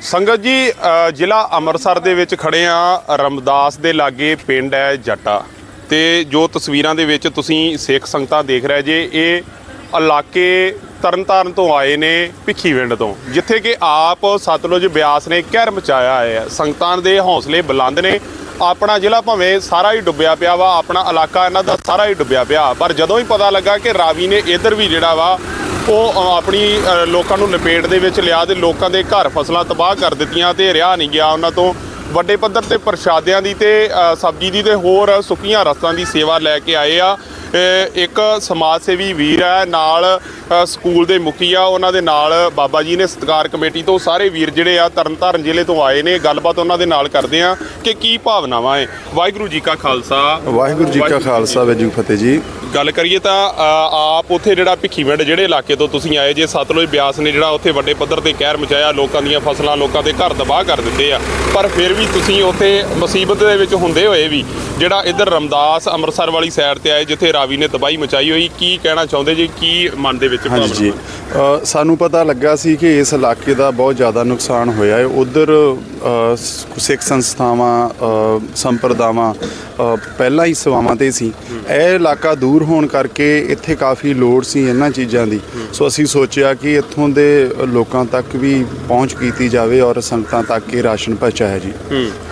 ਸੰਗਤ ਜੀ ਜ਼ਿਲ੍ਹਾ ਅੰਮ੍ਰਿਤਸਰ ਦੇ ਵਿੱਚ ਖੜੇ ਆ ਰਮਦਾਸ ਦੇ ਲਾਗੇ ਪਿੰਡ ਹੈ ਜੱਟਾ। ਤੇ ਜੋ ਤਸਵੀਰਾਂ ਦੇ ਵਿੱਚ ਤੁਸੀਂ ਸਿੱਖ ਸੰਗਤਾਂ ਦੇਖ ਰਹੇ ਜੇ, ਇਹ ਇਲਾਕੇ ਤਰਨਤਾਰਨ ਤੋਂ ਆਏ ਨੇ ਭਿੱਖੀਵਿੰਡ ਤੋਂ, ਜਿੱਥੇ ਕਿ ਆਪ ਸਤਲੁਜ ਬਿਆਸ ਨੇ ਕਹਿਰ ਮਚਾਇਆ ਹੈ। ਸੰਗਤਾਂ ਦੇ ਹੌਸਲੇ ਬੁਲੰਦ ਨੇ। ਆਪਣਾ ਜ਼ਿਲ੍ਹਾ ਭਾਵੇਂ ਸਾਰਾ ਹੀ ਡੁੱਬਿਆ ਪਿਆ ਵਾ, ਆਪਣਾ ਇਲਾਕਾ ਇਹਨਾਂ ਦਾ ਸਾਰਾ ਹੀ ਡੁੱਬਿਆ ਪਿਆ। ਪਰ ਜਦੋਂ ਹੀ ਪਤਾ ਲੱਗਾ ਕਿ ਰਾਵੀ ਨੇ ਇਧਰ ਵੀ ਜਿਹੜਾ ਵਾ ਉਹ ਆਪਣੀ ਲੋਕਾਂ ਨੂੰ ਲਪੇਟ ਦੇ ਵਿੱਚ ਲਿਆ ਤੇ ਲੋਕਾਂ ਦੇ ਘਰ ਫਸਲਾਂ ਤਬਾਹ ਕਰ ਦਿੱਤੀਆਂ ਤੇ ਰਿਹਾ ਨਹੀਂ ਗਿਆ। ਉਹਨਾਂ ਤੋਂ ਵੱਡੇ ਪੱਧਰ ਤੇ ਪ੍ਰਸ਼ਾਦਿਆਂ ਦੀ ਤੇ ਸਬਜ਼ੀ ਦੀ ਤੇ ਹੋਰ ਸੁੱਕੀਆਂ ਰਸਤਾਂ ਦੀ ਸੇਵਾ ਲੈ ਕੇ ਆਏ ਆ। ਇੱਕ ਸਮਾਜ ਸੇਵੀ ਵੀਰ ਹੈ ਨਾਲ ਸਕੂਲ ਦੇ ਮੁਖੀ ਆ। ਉਹਨਾਂ ਦੇ ਨਾਲ ਬਾਬਾ ਜੀ ਨੇ ਸਤਕਾਰ ਕਮੇਟੀ ਤੋਂ ਸਾਰੇ ਵੀਰ ਜਿਹੜੇ ਆ ਤਰਨਤਾਰਨ ਜ਼ਿਲ੍ਹੇ ਤੋਂ ਆਏ ਨੇ। ਗੱਲਬਾਤ ਉਹਨਾਂ ਦੇ ਨਾਲ ਕਰਦੇ ਆ ਕਿ ਕੀ ਭਾਵਨਾਵਾਂ ਹੈ ਵਾਹਿਗੁਰੂ ਜੀ ਕਾ ਖਾਲਸਾ। ਵਾਹਿਗੁਰੂ ਜੀ ਕਾ ਖਾਲਸਾ ਵਾਹਿਗੁਰੂ ਫਤਿਹ ਜੀ। ਗੱਲ ਕਰੀਏ ਤਾਂ ਆਪ ਉੱਥੇ ਜਿਹੜਾ ਭਿੱਖੀਵਿੰਡ ਜਿਹੜੇ ਇਲਾਕੇ ਤੋਂ ਤੁਸੀਂ ਆਏ, ਜੇ ਸਤਲੁਜ ਬਿਆਸ ਨੇ ਜਿਹੜਾ ਉੱਥੇ ਵੱਡੇ ਪੱਧਰ ਤੇ ਕਹਿਰ ਮਚਾਇਆ, ਲੋਕਾਂ ਦੀਆਂ ਫਸਲਾਂ ਲੋਕਾਂ ਦੇ ਘਰ ਤਬਾਹ ਕਰ ਦਿੱਤੇ ਆ, ਪਰ ਫਿਰ ਵੀ ਤੁਸੀਂ ਉੱਥੇ ਮੁਸੀਬਤ ਦੇ ਵਿੱਚ ਹੁੰਦੇ ਹੋਏ ਵੀ ਜਿਹੜਾ ਇੱਧਰ ਰਮਦਾਸ ਅੰਮ੍ਰਿਤਸਰ ਵਾਲੀ ਸਾਈਡ ਤੇ ਆਏ, ਜਿੱਥੇ ਰਾਵੀ ਨੇ ਤਬਾਹੀ ਮਚਾਈ ਹੋਈ, ਕੀ ਕਹਿਣਾ ਚਾਹੁੰਦੇ ਜੀ? ਕੀ ਮਨ ਦੇ ਵਿੱਚ ਹਾਂਜੀ ਜੀ। ਸਾਨੂੰ ਪਤਾ ਲੱਗਾ ਸੀ ਕਿ ਇਸ ਇਲਾਕੇ ਦਾ ਬਹੁਤ ਜ਼ਿਆਦਾ ਨੁਕਸਾਨ ਹੋਇਆ ਹੈ। ਉਧਰ ਸਿੱਖ ਸੰਸਥਾਵਾਂ ਸੰਪਰਦਾਵਾਂ ਪਹਿਲਾਂ ਹੀ ਸੇਵਾਵਾਂ ਤੇ ਸੀ। ਇਹ ਇਲਾਕਾ ਦੂਰ ਹੋਣ ਕਰਕੇ ਇੱਥੇ ਕਾਫੀ ਲੋੜ ਸੀ ਇਹਨਾਂ ਚੀਜ਼ਾਂ ਦੀ। ਸੋ ਅਸੀਂ ਸੋਚਿਆ ਕਿ ਇੱਥੋਂ ਦੇ ਲੋਕਾਂ ਤੱਕ ਵੀ ਪਹੁੰਚ ਕੀਤੀ ਜਾਵੇ ਔਰ ਸੰਗਤਾਂ ਤੱਕ ਇਹ ਰਾਸ਼ਨ ਪਹੁੰਚਾਇਆ ਜੀ।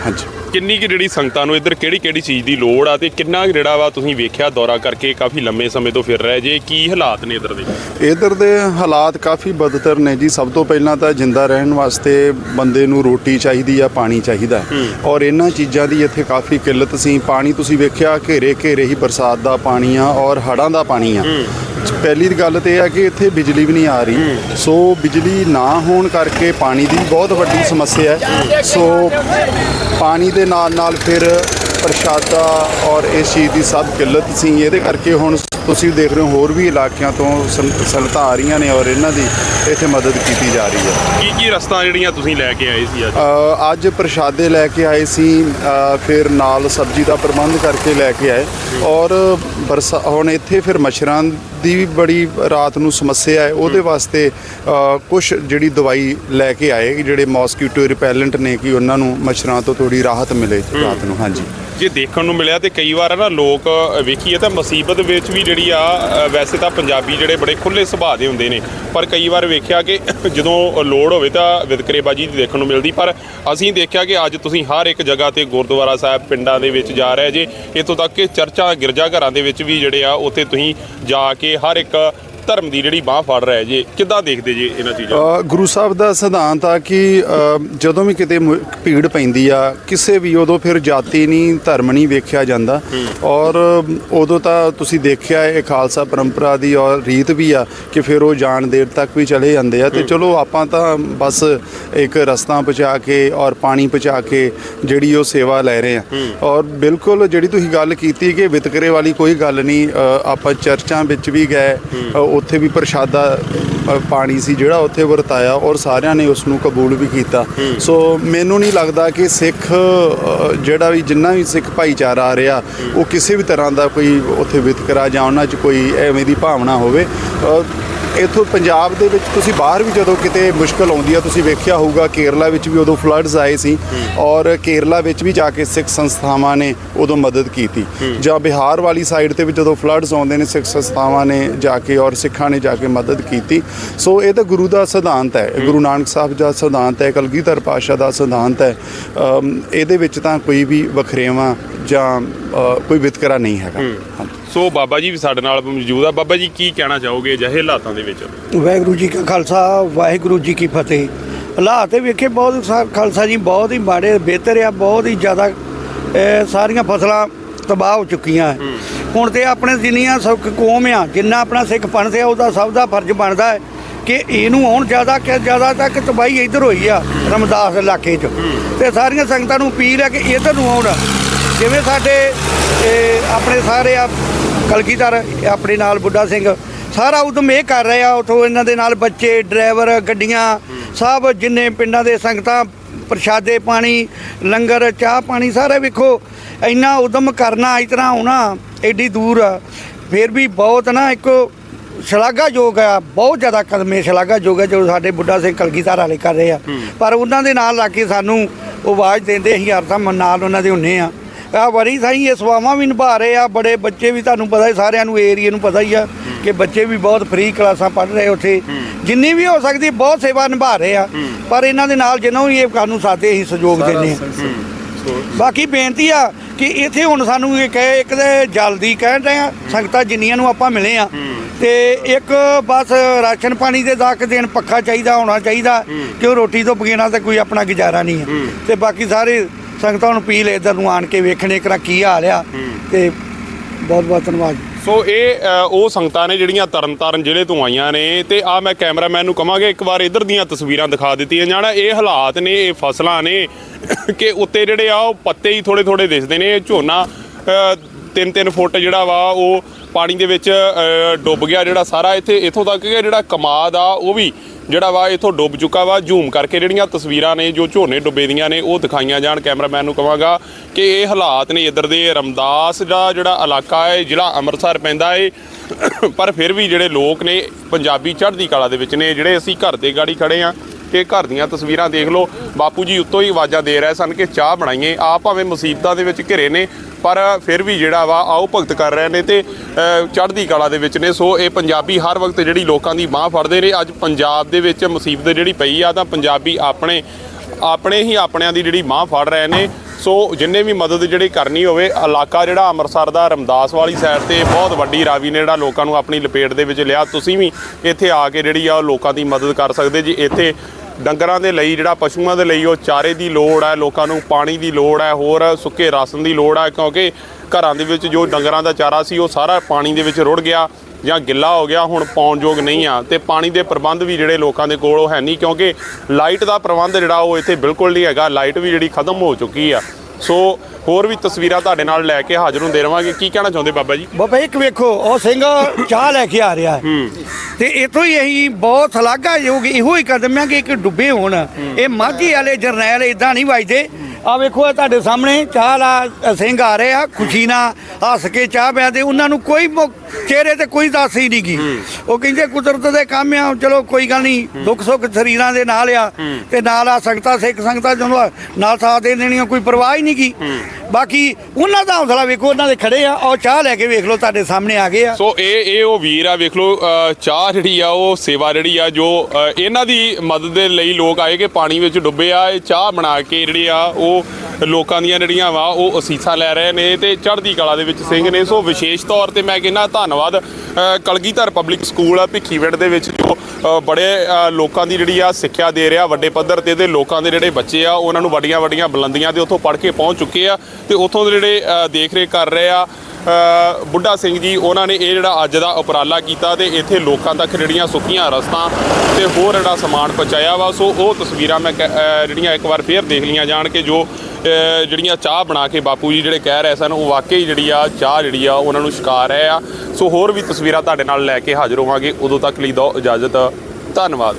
ਹਾਂਜੀ। ਕਿੰਨੀ ਕਿ ਜਿਹੜੀ ਸੰਗਤਾਂ ਨੂੰ ਇੱਧਰ ਕਿਹੜੀ ਕਿਹੜੀ ਚੀਜ਼ ਦੀ ਲੋੜ ਆ ਤੇ ਕਿੰਨਾ ਜਿਹੜਾ ਵਾ ਤੁਸੀਂ ਵੇਖਿਆ ਦੌਰਾ ਕਰਕੇ ਕਾਫੀ ਲੰਮੇ ਸਮੇਂ ਤੋਂ ਫਿਰ ਰਹੇ ਜੇ ਕੀ ਹਾਲਾਤ ਨੇ ਇੱਧਰ ਦੇ? ਇਧਰ ਦੇ ਹਾਲਾਤ ਕਾਫੀ ਬਦਤਰ ਨੇ ਜੀ। ਸਭ ਤੋਂ ਪਹਿਲਾਂ ਤਾਂ ਜਿੰਦਾ ਰਹਿਣ ਵਾਸਤੇ ਬੰਦੇ ਨੂੰ ਰੋਟੀ ਚਾਹੀਦੀ ਆ ਪਾਣੀ ਚਾਹੀਦਾ। ਔਰ ਇਹਨਾਂ ਚੀਜ਼ਾਂ ਦੀ ਇੱਥੇ ਕਾਫੀ ਕਿੱਲਤ ਸੀ। ਪਾਣੀ ਤੁਸੀਂ ਵੇਖਿਆ ਘੇਰੇ ਘੇਰੇ ਹੀ ਬਰਸਾਤ ਦਾ ਪਾਣੀ ਆ ਔਰ ਹੜ੍ਹਾਂ ਦਾ ਪਾਣੀ ਆ। ਪਹਿਲੀ ਗੱਲ ਤੇ ਇਹ ਆ ਕਿ ਇੱਥੇ ਬਿਜਲੀ ਵੀ ਨਹੀਂ ਆ ਰਹੀ। ਸੋ ਬਿਜਲੀ ਨਾ ਹੋਣ ਕਰਕੇ ਪਾਣੀ ਦੀ ਬਹੁਤ ਵੱਡੀ ਸਮੱਸਿਆ ਹੈ। ਸੋ ਪਾਣੀ ਦੇ ਨਾਲ ਨਾਲ ਫਿਰ ਪ੍ਰਸ਼ਾਦਾ ਔਰ ਇਸ ਚੀਜ਼ ਦੀ ਸਭ ਕਿੱਲਤ ਸੀ। ਇਹਦੇ ਕਰਕੇ ਹੁਣ ਤੁਸੀਂ ਦੇਖ ਰਹੇ ਹੋ ਹੋਰ ਵੀ ਇਲਾਕਿਆਂ ਤੋਂ ਸੰਗਤਾਂ ਆ ਰਹੀਆਂ ਨੇ ਔਰ ਇਹਨਾਂ ਦੀ ਇੱਥੇ ਮਦਦ ਕੀਤੀ ਜਾ ਰਹੀ ਹੈ। ਕੀ ਕੀ ਰਸਤਾ ਜਿਹੜੀਆਂ ਤੁਸੀਂ ਲੈ ਕੇ ਆਏ ਸੀ ਅੱਜ? ਅੱਜ ਪ੍ਰਸ਼ਾਦੇ ਲੈ ਕੇ ਆਏ ਸੀ ਫਿਰ ਨਾਲ ਸਬਜ਼ੀ ਦਾ ਪ੍ਰਬੰਧ ਕਰਕੇ ਲੈ ਕੇ ਆਏ ਔਰ ਬਰਸਾ ਹੁਣ ਇੱਥੇ ਫਿਰ ਮੱਛਰਾਂ ਦੀ ਵੀ ਬੜੀ ਰਾਤ ਨੂੰ ਸਮੱਸਿਆ ਹੈ ਉਹਦੇ ਵਾਸਤੇ ਕੁਝ ਜਿਹੜੀ ਦਵਾਈ ਲੈ ਕੇ ਆਏ ਜਿਹੜੇ ਮੌਸਕੀਟੋ ਰਿਪੈਲੈਂਟ ਨੇ ਕਿ ਉਹਨਾਂ ਨੂੰ ਮੱਛਰਾਂ ਤੋਂ ਥੋੜੀ ਰਾਹਤ ਮਿਲੇ ਰਾਤ ਨੂੰ ਹਾਂਜੀ। ਜੇ ਦੇਖਣ ਨੂੰ ਮਿਲਿਆ ਤੇ ਕਈ ਵਾਰ ਨਾ ਲੋਕ ਵੇਖੀਏ ਤਾਂ ਮੁਸੀਬਤ ਵਿੱਚ ਵੀ ਜਿਹੜੀ ਆ ਵੈਸੇ ਤਾਂ ਪੰਜਾਬੀ ਜਿਹੜੇ ਬੜੇ ਖੁੱਲੇ ਸੁਭਾਅ ਦੇ ਹੁੰਦੇ ਨੇ, ਪਰ ਕਈ ਵਾਰ ਵੇਖਿਆ ਕਿ ਜਦੋਂ ਲੋੜ ਹੋਵੇ ਤਾਂ ਵਿਤਕਰੇਬਾਜੀ ਦੀ ਦੇਖਣ ਨੂੰ ਮਿਲਦੀ, ਪਰ ਅਸੀਂ ਦੇਖਿਆ ਕਿ ਅੱਜ ਤੁਸੀਂ ਹਰ ਇੱਕ ਜਗ੍ਹਾ ਤੇ ਗੁਰਦੁਆਰਾ ਸਾਹਿਬ ਪਿੰਡਾਂ ਦੇ ਵਿੱਚ ਜਾ ਰਹੇ ਜੇ, ਇੱਥੋਂ ਤੱਕ ਕਿ ਚਰਚਾ ਗਿਰਜਾ ਘਰਾਂ ਦੇ ਵਿੱਚ ਵੀ ਜਿਹੜੇ ਆ, ਉੱਥੇ ਤੁਸੀਂ ਜਾ ਕੇ ਹਰ ਇੱਕ ਧਰਮ ਦੀ ਜਿਹੜੀ ਬਾਹ ਫੜ ਰਹੇ ਜੇ ਕਿੱਦਾਂ ਦੇਖਦੇ ਜੇ ਇਹਨਾਂ ਚੀਜ਼ਾਂ? ਗੁਰੂ ਸਾਹਿਬ ਦਾ ਸਿਧਾਂਤ ਆ ਕਿ ਜਦੋਂ ਵੀ ਕਿਤੇ ਭੀੜ ਪੈਂਦੀ ਆ ਕਿਸੇ ਵੀ ਉਦੋਂ ਫਿਰ ਜਾਤੀ ਨਹੀਂ ਧਰਮ ਨਹੀਂ ਵੇਖਿਆ ਜਾਂਦਾ। ਔਰ ਉਦੋਂ ਤਾਂ ਤੁਸੀਂ ਦੇਖਿਆ ਇਹ ਖਾਲਸਾ ਪਰੰਪਰਾ ਦੀ ਔਰ ਰੀਤ ਵੀ ਆ ਕਿ ਫਿਰ ਉਹ ਜਾਣ ਦੇਰ ਤੱਕ ਵੀ ਚਲੇ ਜਾਂਦੇ ਆ। ਤੇ ਚਲੋ ਆਪਾਂ ਤਾਂ ਬਸ ਇੱਕ ਰਸਤਾ ਪਹੁੰਚਾ ਕੇ ਔਰ ਪਾਣੀ ਪਹੁੰਚਾ ਕੇ ਜਿਹੜੀ ਉਹ ਸੇਵਾ ਲੈ ਰਹੇ ਆ। ਔਰ ਬਿਲਕੁਲ ਜਿਹੜੀ ਤੁਸੀਂ ਗੱਲ ਕੀਤੀ ਕਿ ਵਿਤਕਰੇ ਵਾਲੀ ਕੋਈ ਗੱਲ ਨਹੀਂ ਆਪਾਂ ਚਰਚਾਂ ਵਿੱਚ ਵੀ ਗਏ ਉੱਥੇ ਵੀ ਪ੍ਰਸ਼ਾਦਾ ਅ, ਪਾਣੀ ਸੀ ਜਿਹੜਾ ਉੱਥੇ ਵਰਤਾਇਆ ਔਰ ਸਾਰਿਆਂ ਨੇ ਉਸ ਨੂੰ ਕਬੂਲ ਵੀ ਕੀਤਾ। ਸੋ ਮੈਨੂੰ ਨਹੀਂ ਲੱਗਦਾ ਕਿ ਸਿੱਖ ਅ, ਜਿਹੜਾ ਵੀ ਜਿੰਨਾ ਵੀ ਸਿੱਖ ਭਾਈਚਾਰਾ ਆ ਰਿਹਾ ਉਹ ਕਿਸੇ ਵੀ ਤਰ੍ਹਾਂ ਦਾ ਕੋਈ ਉੱਥੇ ਵਿਤਕਰਾ ਜਾਂ ਉਹਨਾਂ 'ਚ ਕੋਈ ਐਵੇਂ ਦੀ ਭਾਵਨਾ ਹੋਵੇ। ਅ, ਇੱਥੋਂ ਪੰਜਾਬ ਦੇ ਵਿੱਚ ਤੁਸੀਂ ਬਾਹਰ ਵੀ ਜਦੋਂ ਕਿਤੇ ਮੁਸ਼ਕਲ ਆਉਂਦੀ ਆ, ਤੁਸੀਂ ਵੇਖਿਆ ਹੋਊਗਾ, ਕੇਰਲਾ ਵਿੱਚ ਵੀ ਉਦੋਂ ਫਲੱਡਸ ਆਏ ਸੀ ਔਰ ਕੇਰਲਾ ਵਿੱਚ ਵੀ ਜਾ ਕੇ ਸਿੱਖ ਸੰਸਥਾਵਾਂ ਨੇ ਉਦੋਂ ਮਦਦ ਕੀਤੀ। ਜਾਂ ਬਿਹਾਰ ਵਾਲੀ ਸਾਈਡ ਤੇ ਵੀ ਜਦੋਂ ਫਲੱਡਸ ਆਉਂਦੇ ਨੇ, ਸਿੱਖ ਸੰਸਥਾਵਾਂ ਨੇ ਜਾ ਕੇ ਔਰ ਸਿੱਖਾਂ ਨੇ ਜਾ ਕੇ ਮਦਦ ਕੀਤੀ। ਸੋ ਇਹ ਤਾਂ ਗੁਰੂ ਦਾ ਸਿਧਾਂਤ ਹੈ, ਗੁਰੂ ਨਾਨਕ ਸਾਹਿਬ ਦਾ ਸਿਧਾਂਤ ਹੈ, ਕਲਗੀਧਰ ਪਾਸ਼ਾ ਦਾ ਸਿਧਾਂਤ ਹੈ। ਇਹਦੇ ਵਿੱਚ ਤਾਂ ਕੋਈ ਵੀ ਵਖਰੇਵਾਂ ਜਾਂ ਕੋਈ ਵਿਤਕਰਾ ਨਹੀਂ ਹੈਗਾ। ਸੋ ਬਾਬਾ ਜੀ ਵੀ ਸਾਡੇ ਨਾਲ ਮੌਜੂਦ ਆ। ਬਾਬਾ ਜੀ ਕੀ ਕਹਿਣਾ ਚਾਹੋਗੇ ਅਜਿਹੇ ਹਾਲਾਤਾਂ ਦੇ ਵਿੱਚ? ਵਾਹਿਗੁਰੂ ਜੀ ਕਾ ਖਾਲਸਾ ਵਾਹਿਗੁਰੂ ਜੀ ਕੀ ਫਤਿਹ। ਹਾਲਾਤ ਇਹ ਵੇਖੇ ਬਹੁਤ ਖਾਲਸਾ ਜੀ ਬਹੁਤ ਹੀ ਮਾੜੇ ਬਿਹਤਰ ਆ ਬਹੁਤ ਹੀ ਜ਼ਿਆਦਾ ਸਾਰੀਆਂ ਫਸਲਾਂ ਤਬਾਹ ਹੋ ਚੁੱਕੀਆਂ ਹੈ। ਹੁਣ ਤੇ ਆਪਣੇ ਜਿੰਨੀਆਂ ਸਭ ਕੌਮ ਆ ਜਿੰਨਾ ਆਪਣਾ ਸਿੱਖ ਪੰਥ ਆ ਉਹਦਾ ਸਭ ਦਾ ਫਰਜ਼ ਬਣਦਾ ਹੈ ਕਿ ਇਹਨੂੰ ਹੁਣ ਜ਼ਿਆਦਾ ਕਿ ਜ਼ਿਆਦਾ ਤੱਕ ਤਬਾਹੀ ਇੱਧਰ ਹੋਈ ਆ ਰਮਦਾਸ ਇਲਾਕੇ 'ਚ। ਤੇ ਸਾਰੀਆਂ ਸੰਗਤਾਂ ਨੂੰ ਅਪੀਲ ਹੈ ਕਿ ਇੱਧਰ ਨੂੰ ਆਉਣ। ਜਿਵੇਂ ਸਾਡੇ ਆਪਣੇ ਸਾਰੇ ਆ ਕਲਗੀਧਰ ਆਪਣੇ ਨਾਲ ਬੁੱਢਾ ਸਿੰਘ ਸਾਰਾ ਉਦਮ ਇਹ ਕਰ ਰਹੇ ਆ ਉਥੋਂ ਇਹਨਾਂ ਦੇ ਨਾਲ ਬੱਚੇ ਡਰਾਈਵਰ ਗੱਡੀਆਂ ਸਭ ਜਿੰਨੇ ਪਿੰਡਾਂ ਦੇ ਸੰਗਤਾਂ ਪ੍ਰਸ਼ਾਦੇ ਪਾਣੀ ਲੰਗਰ ਚਾਹ ਪਾਣੀ ਸਾਰੇ ਵੇਖੋ ਇੰਨਾ ਉਦਮ ਕਰਨਾ ਇਸ ਤਰ੍ਹਾਂ ਹੋਣਾ ਐਡੀ ਦੂਰ ਆ। ਫਿਰ ਵੀ ਬਹੁਤ ਨਾ ਇੱਕ ਸ਼ਲਾਘਾਯੋਗ ਆ ਬਹੁਤ ਜ਼ਿਆਦਾ ਕਦਮੇ ਸ਼ਲਾਘਾਯੋਗ ਹੈ ਜੋ ਸਾਡੇ ਬੁੱਢਾ ਸਿੰਘ ਕਲਗੀਧਰ ਵਾਲੇ ਕਰ ਰਹੇ ਆ। ਪਰ ਉਹਨਾਂ ਦੇ ਨਾਲ ਲਾ ਕੇ ਸਾਨੂੰ ਉਹ ਆਵਾਜ਼ ਦਿੰਦੇ ਅਸੀਂ ਹਰ ਥਾਂ ਨਾਲ ਉਹਨਾਂ ਦੇ ਹੁੰਨੇ ਆ। ਆ ਬੜੀ ਸਾਈ ਇਹ ਸੇਵਾਵਾਂ ਵੀ ਨਿਭਾ ਰਹੇ ਆ ਬੜੇ ਬੱਚੇ ਵੀ ਤੁਹਾਨੂੰ ਪਤਾ ਹੀ ਸਾਰਿਆਂ ਨੂੰ ਏਰੀਏ ਨੂੰ ਪਤਾ ਹੀ ਆ ਕਿ ਬੱਚੇ ਵੀ ਬਹੁਤ ਫ੍ਰੀ ਕਲਾਸਾਂ ਪੜ੍ਹ ਰਹੇ ਉੱਥੇ। ਜਿੰਨੀ ਵੀ ਹੋ ਸਕਦੀ ਬਹੁਤ ਸੇਵਾ ਨਿਭਾ ਰਹੇ ਆ ਪਰ ਇਹਨਾਂ ਦੇ ਨਾਲ ਜਿਹਨੂੰ ਵੀ ਇਹ ਕਾਨੂੰ ਸਾਥੇ ਅਸੀਂ ਸਹਿਯੋਗ ਦਿੰਦੇ ਆ। ਬਾਕੀ ਬੇਨਤੀ ਆ ਕਿ ਇੱਥੇ ਹੁਣ ਸਾਨੂੰ ਇਹ ਕਹੇ ਇੱਕ ਤੇ ਜਲਦੀ ਕਹਿ ਰਹੇ ਆ ਸੰਗਤਾਂ ਜਿੰਨੀਆਂ ਨੂੰ ਆਪਾਂ ਮਿਲੇ ਆ ਤੇ ਇੱਕ ਬਸ ਰਾਸ਼ਨ ਪਾਣੀ ਦੇ ਦਾਕ ਦੇਣ ਪੱਖਾ ਚਾਹੀਦਾ ਹੋਣਾ ਚਾਹੀਦਾ ਕਿ ਉਹ ਰੋਟੀ ਤੋਂ ਬਗੈਰ ਤਾਂ ਕੋਈ ਆਪਣਾ ਗੁਜ਼ਾਰਾ ਨਹੀਂ ਹੈ। ਤੇ ਬਾਕੀ ਸਾਰੇ ਸੰਗਤਾਂ ਨੂੰ ਅਪੀਲ ਇੱਧਰ ਨੂੰ ਆਣ ਕੇ ਵੇਖਣੇ ਕਰਾ ਕੀ ਹਾਲ ਆ ਤੇ ਬਹੁਤ ਬਹੁਤ ਧੰਨਵਾਦ। ਸੋ ਇਹ ਅ, ਉਹ ਸੰਗਤਾਂ ਨੇ ਜਿਹੜੀਆਂ ਤਰਨਤਾਰਨ ਜ਼ਿਲ੍ਹੇ ਤੋਂ ਆਈਆਂ ਨੇ ਤੇ ਆ ਮੈਂ ਕੈਮਰਾਮੈਨ ਨੂੰ ਕਹਾਂਗੇ ਇੱਕ ਵਾਰ ਇੱਧਰ ਦੀਆਂ ਤਸਵੀਰਾਂ ਦਿਖਾ ਦਿੱਤੀਆਂ ਜਾਣ। ਇਹ ਹਾਲਾਤ ਨੇ ਇਹ ਫਸਲਾਂ ਨੇ ਕਿ ਉੱਤੇ ਜਿਹੜੇ ਆ ਉਹ ਪੱਤੇ ਹੀ ਥੋੜੇ ਥੋੜੇ ਦਿਸਦੇ ਨੇ ਇਹ ਝੋਨਾ 3-3 ਫੁੱਟ ਜਿਹੜਾ ਵਾ ਉਹ ਪਾਣੀ ਦੇ ਵਿੱਚ ਅ, ਡੁੱਬ ਗਿਆ ਜਿਹੜਾ ਸਾਰਾ ਇੱਥੇ ਇਥੋਂ ਤੱਕ ਕਿ ਜਿਹੜਾ ਕਮਾਦ ਆ ਉਹ ਵੀ ਜਿਹੜਾ ਵਾ ਇਥੋਂ ਡੁੱਬ ਚੁੱਕਾ ਵਾ ਜ਼ੂਮ ਕਰਕੇ ਜਿਹੜੀਆਂ ਤਸਵੀਰਾਂ ਨੇ, ਜੋ ਝੋਨੇ ਡੁੱਬੇ ਦੀਆਂ ਨੇ, ਉਹ ਦਿਖਾਈਆਂ ਜਾਣ। ਕੈਮਰਾਮੈਨ ਨੂੰ ਕਹਾਂਗਾ ਕਿ ਇਹ ਹਾਲਾਤ ਨੇ ਇੱਧਰ ਦੇ ਰਮਦਾਸ ਦਾ ਜਿਹੜਾ ਇਲਾਕਾ ਹੈ, ਜ਼ਿਲ੍ਹਾ ਅੰਮ੍ਰਿਤਸਰ ਪੈਂਦਾ ਹੈ ਪਰ ਫਿਰ ਵੀ ਜਿਹੜੇ ਲੋਕ ਨੇ, ਪੰਜਾਬੀ ਚੜ੍ਹਦੀ ਕਲਾ ਦੇ ਵਿੱਚ ਨੇ, ਜਿਹੜੇ ਅਸੀਂ ਘਰ ਦੇ ਗਾੜੀ ਖੜੇ ਆ ਕਿ ਘਰ ਦੀਆਂ ਤਸਵੀਰਾਂ ਦੇਖ ਲਓ। ਬਾਪੂ ਜੀ ਉੱਤੋਂ ਹੀ ਆਵਾਜ਼ਾਂ ਦੇ ਰਹੇ ਸਨ ਕਿ ਚਾਹ ਬਣਾਈਏ। ਆ ਭਾਵੇਂ ਮੁਸੀਬਤਾਂ ਦੇ ਵਿੱਚ ਘਿਰੇ ਨੇ, ਪਰ ਫਿਰ ਵੀ ਜਿਹੜਾ ਵਾ, ਆਓ ਭਗਤ ਕਰ ਰਹੇ ਨੇ ਤੇ ਚੜ੍ਹਦੀ ਕਲਾ ਦੇ ਵਿੱਚ ਨੇ। ਸੋ ਇਹ ਪੰਜਾਬੀ ਹਰ ਵਕਤ ਜਿਹੜੀ ਲੋਕਾਂ ਦੀ ਬਾਹ ਫੜਦੇ ਨੇ। ਅੱਜ ਪੰਜਾਬ ਦੇ ਵਿੱਚ ਮੁਸੀਬਤ ਜਿਹੜੀ ਪਈ ਆ, ਤਾਂ ਪੰਜਾਬੀ ਆਪਣੇ ਆਪਣੇ ਹੀ ਆਪਣਿਆਂ ਦੀ ਜਿਹੜੀ ਬਾਹ ਫੜ ਰਹੇ ਨੇ। ਸੋ ਜਿੰਨੇ ਵੀ ਮਦਦ ਜਿਹੜੀ ਕਰਨੀ ਹੋਵੇ, ਇਲਾਕਾ ਜਿਹੜਾ ਅੰਮ੍ਰਿਤਸਰ ਦਾ ਰਮਦਾਸ ਵਾਲੀ ਸਾਈਡ ਤੇ ਬਹੁਤ ਵੱਡੀ ਰਾਵੀ ਨੇ ਜਿਹੜਾ ਲੋਕਾਂ ਨੂੰ ਆਪਣੀ ਲਪੇਟ ਦੇ ਵਿੱਚ ਲਿਆ। ਤੁਸੀਂ ਵੀ ਇੱਥੇ ਆ ਕੇ ਜਿਹੜੀ ਆ ਉਹ ਲੋਕਾਂ ਦੀ ਮਦਦ ਕਰ ਸਕਦੇ ਜੀ। ਇੱਥੇ ਡੰਗਰਾਂ ਦੇ ਲਈ ਜਿਹੜਾ ਪਸ਼ੂਆਂ ਦੇ ਲਈ ਉਹ ਚਾਰੇ ਦੀ ਲੋੜ ਹੈ, ਲੋਕਾਂ ਨੂੰ ਪਾਣੀ ਦੀ ਲੋੜ ਹੈ, ਹੋਰ ਸੁੱਕੇ ਰਾਸ਼ਨ ਦੀ ਲੋੜ ਹੈ, ਕਿਉਂਕਿ ਘਰਾਂ ਦੇ ਵਿੱਚ ਜੋ ਡੰਗਰਾਂ ਦਾ ਚਾਰਾ ਸੀ, ਉਹ ਸਾਰਾ ਪਾਣੀ ਦੇ ਵਿੱਚ ਰੁੜ ਗਿਆ। ਜਾਂ ਗਿੱਲਾ ਹੋ ਗਿਆ ਹੁਣ ਪਾਉਣ ਯੋਗ ਨਹੀਂ ਆ। ਤੇ ਪਾਣੀ ਦੇ ਪ੍ਰਬੰਧ ਵੀ ਜਿਹੜੇ ਲੋਕਾਂ ਦੇ ਕੋਲ ਉਹ ਹੈ ਨਹੀਂ ਕਿਉਂਕਿ ਲਾਈਟ ਦਾ ਪ੍ਰਬੰਧ ਜਿਹੜਾ ਉਹ ਇੱਥੇ ਬਿਲਕੁਲ ਨਹੀਂ ਹੈਗਾ। ਲਾਈਟ ਵੀ ਜਿਹੜੀ ਖਤਮ ਹੋ ਚੁੱਕੀ ਆ। ਸੋ ਹੋਰ ਵੀ ਤਸਵੀਰਾਂ ਤੁਹਾਡੇ ਨਾਲ ਲੈ ਕੇ ਹਾਜ਼ਰ ਹੁੰਦੇ ਰਵਾਂਗੇ। ਕੀ ਕਹਿਣਾ ਚਾਹੁੰਦੇ ਬਾਬਾ ਜੀ? ਬਾਬਾ ਇੱਕ ਵੇਖੋ ਉਹ ਸਿੰਘ ਚਾਹ ਲੈ ਕੇ ਆ ਰਿਹਾ ਹੈ। ਤੇ ਇਥੋਂ ਹੀ ਅਸੀਂ ਬਹੁਤ ਸ਼ਲਾਘਾਯੋਗ ਇਹੋ ਹੀ ਕਦਮ ਹੈ ਕਿ ਇੱਕ ਡੁੱਬੇ ਹੋਣ। ਇਹ ਮਾਝੀ ਵਾਲੇ ਜਰਨੈਲ ਇਦਾਂ ਨਹੀਂ ਵੱਜਦੇ। ਆ ਵੇਖੋ ਇਹ ਤੁਹਾਡੇ ਸਾਹਮਣੇ ਚਾਹ ਲਾ ਸਿੰਘ ਆ ਰਹੇ ਆ ਖੁਸ਼ੀ ਨਾਲ ਹੱਸ ਕੇ ਚਾਹ ਪਿਆ ਤੇ ਉਹਨਾਂ ਨੂੰ ਕੋਈ ਚਿਹਰੇ ਤੇ ਕੋਈ ਦੱਸ ਹੀ ਨਹੀਂ ਗਈ ਉਹ ਕਹਿੰਦੇ ਕੁਦਰਤ ਦੇ ਕੰਮ ਆ ਚਲੋ ਕੋਈ ਗੱਲ ਨਹੀਂ ਦੁੱਖ ਸੁੱਖ ਸਰੀਰਾਂ ਦੇ ਨਾਲ ਆ ਤੇ ਨਾਲ ਆ ਸੰਗਤਾਂ ਸਿੱਖ ਸੰਗਤਾਂ ਜਦੋਂ ਨਾਲ ਸਾਥ ਦੇ ਦੇਣੀਆਂ ਕੋਈ ਪਰਵਾਹ ਹੀ ਨਹੀਂ ਗੀ। ਬਾਕੀ ਉਹਨਾਂ ਦਾ ਹੌਸਲਾ ਵੇਖੋ ਉਹਨਾਂ ਦੇ ਖੜੇ ਆ ਉਹ ਚਾਹ ਲੈ ਕੇ ਵੇਖ ਲਓ ਤੁਹਾਡੇ ਸਾਹਮਣੇ ਆ ਗਏ ਆ। ਸੋ ਇਹ ਇਹ ਉਹ ਵੀਰ ਆ ਵੇਖ ਲਓ ਅ, ਚਾਹ ਜਿਹੜੀ ਆ ਉਹ ਸੇਵਾ ਜਿਹੜੀ ਆ ਜੋ ਅ, ਇਹਨਾਂ ਦੀ ਮਦਦ ਦੇ ਲਈ ਲੋਕ ਆਏ ਕਿ ਪਾਣੀ ਵਿੱਚ ਡੁੱਬੇ ਆ ਇਹ ਚਾਹ ਬਣਾ ਕੇ ਜਿਹੜੀ ਆ ਉਹ ਲੋਕਾਂ ਦੀਆਂ ਜਿਹੜੀਆਂ ਵਾ, ਉਹ ਅਸੀਸਾਂ ਲੈ ਰਹੇ ਨੇ ਤੇ ਚੜ੍ਹਦੀ ਕਲਾ ਦੇ ਵਿੱਚ ਸਿੰਘ ਨੇ। ਸੋ ਵਿਸ਼ੇਸ਼ ਤੌਰ ਤੇ ਮੈਂ ਕਹਿੰਦਾ ਧੰਨਵਾਦ ਕਲਗੀਧਰ ਪਬਲਿਕ ਸਕੂਲ ਆ, ਭਿੱਖੀਵਿੰਡ ਦੇ ਵਿੱਚ। ਉਹ ਬੜੇ ਲੋਕਾਂ ਦੀ ਜਿਹੜੀ ਆ ਸਿੱਖਿਆ ਦੇ ਰਿਹਾ, ਵੱਡੇ ਪੱਧਰ ਤੇ ਤੇ ਲੋਕਾਂ ਦੇ ਜਿਹੜੇ ਬੱਚੇ ਆ, ਉਹਨਾਂ ਨੂੰ ਵੱਡੀਆਂ ਵੱਡੀਆਂ ਬੁਲੰਦੀਆਂ ਤੇ ਉੱਥੋਂ ਪੜ੍ਹ ਕੇ ਪਹੁੰਚ ਚੁੱਕੇ ਆ ਤੇ ਉੱਥੋਂ ਦੇ ਜਿਹੜੇ ਦੇਖ ਰੇਖ ਕਰ ਰਹੇ ਆ। ਬੁੱਢਾ ਸਿੰਘ ਜੀ, ਉਹਨਾਂ ਨੇ ਇਹ ਜਿਹੜਾ ਅੱਜ ਦਾ ਉਪਰਾਲਾ ਕੀਤਾ ਤੇ ਇੱਥੇ ਲੋਕਾਂ ਤੱਕ ਜਿਹੜੀਆਂ ਸੁੱਕੀਆਂ ਰਸਤਾਂ ਤੇ ਹੋਰ ਜਿਹੜਾ ਸਮਾਨ ਪਹੁੰਚਾਇਆ ਵਾ, ਸੋ ਉਹ ਤਸਵੀਰਾਂ ਮੈਂ ਕ- ਜਿਹੜੀਆਂ ਇੱਕ ਵਾਰ ਫੇਰ ਦੇਖ ਲਈਆਂ ਜਾਣ ਕਿ ਜੋ ਜਿਹੜੀਆਂ ਚਾਹ ਬਣਾ ਕੇ ਬਾਪੂ ਜੀ ਜਿਹੜੇ ਕਹਿ ਰਹੇ ਸਨ, ਉਹ ਵਾਕਈ ਜਿਹੜੀ ਆ ਚਾਹ ਜਿਹੜੀ ਆ, ਉਹਨਾਂ ਨੂੰ ਛਕਾ ਰਹੇ ਆ। ਸੋ ਹੋਰ ਵੀ ਤਸਵੀਰਾਂ ਤੁਹਾਡੇ ਨਾਲ ਲੈ ਕੇ ਹਾਜ਼ਰ ਹੋਵਾਂਗੇ, ਉਦੋਂ ਤੱਕ ਲਈ ਦਿਓ ਇਜਾਜ਼ਤ ਧੰਨਵਾਦ।